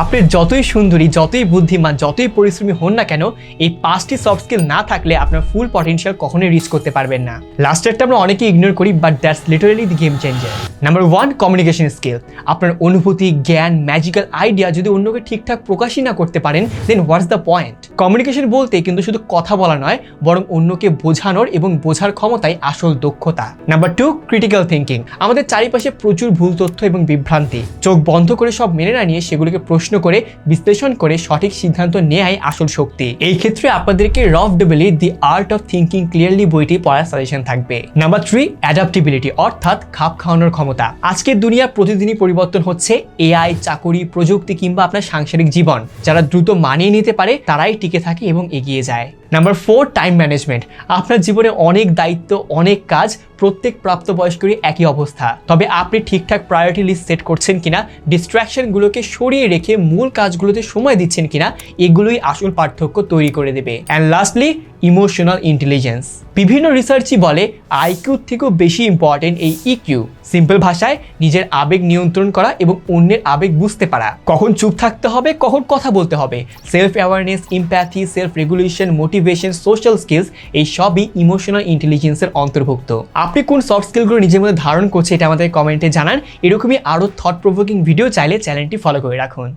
আপনি যতই সুন্দরী, যতই বুদ্ধিমান, যতই পরিশ্রমী হন না কেন, এই পাঁচটি সফট স্কিল না থাকলে আপনার ফুল পটেনশিয়াল কখনোই রিচ করতে পারবেন না। লাস্টেরটা আমরা অনেকেই ইগনোর করি but that's literally the game changer number one communication skill আপনার অনুভূতি, জ্ঞান ম্যাজিক্যাল আইডিয়া যদি অন্যকে ঠিকঠাক প্রকাশই না করতে পারেন then what's the point communication বলতে কিন্তু শুধু কথা বলা নয়, বরং অন্যকে বোঝানোর এবং বোঝার ক্ষমতাই আসল দক্ষতা। নাম্বার টু ক্রিটিক্যাল থিঙ্কিং আমাদের চারিপাশে প্রচুর ভুল তথ্য এবং বিভ্রান্তি। চোখ বন্ধ করে সব মেনে না নিয়ে সেগুলোকে প্রশ্ন করে, বিশ্লেষণ করে সঠিক সিদ্ধান্ত নেয়াই আসল শক্তি। এই ক্ষেত্রে আপনাদেরকে Rolf Dobelli the art of thinking clearly বইটি পড়ার সাজেশন থাকবে। নাম্বার থ্রি, অ্যাডাপ্টিবিলিটি, অর্থাৎ খাপ খাওয়ানোর ক্ষমতা। আজকের দুনিয়া প্রতিদিনই পরিবর্তন হচ্ছে, এআই, চাকরি, প্রযুক্তি কিংবা আপনার সাংসারিক জীবন। যারা দ্রুত মানিয়ে নিতে পারে, তারাই টিকে থাকে এবং এগিয়ে যায়। নাম্বার ফোর টাইম ম্যানেজমেন্ট আপনার জীবনে অনেক দায়িত্ব, অনেক কাজ প্রত্যেক প্রাপ্তবয়স্করই একই অবস্থা। তবে আপনি ঠিকঠাক প্রায়োরিটি লিস্ট সেট করছেন কিনা ডিস্ট্র্যাকশনগুলোকে সরিয়ে রেখে মূল কাজগুলোতে সময় দিচ্ছেন কিনা, এগুলোই আসল পার্থক্য তৈরি করে দেবে। অ্যান্ড লাস্টলি ইমোশনাল ইন্টেলিজেন্স বিভিন্ন রিসার্চই বলে আইকিউ থেকেও বেশি ইম্পর্টেন্ট এই ইকিউ সিম্পল ভাষায় নিজের আবেগ নিয়ন্ত্রণ করা এবং অন্যের আবেগ বুঝতে পারা। কখন চুপ থাকতে হবে, কখন কথা বলতে হবে। Self awareness empathy self regulation motivation social skills এই সবই ইমোশনাল ইন্টেলিজেন্সের অন্তর্ভুক্ত। আপনি কোন সফট স্কিলগুলো নিজের মধ্যে ধারণ করছে এটা আমাদের কমেন্টে জানান। এরকমই আরও থট প্রভোকিং ভিডিও চাইলে চ্যানেলটি ফলো করে রাখুন।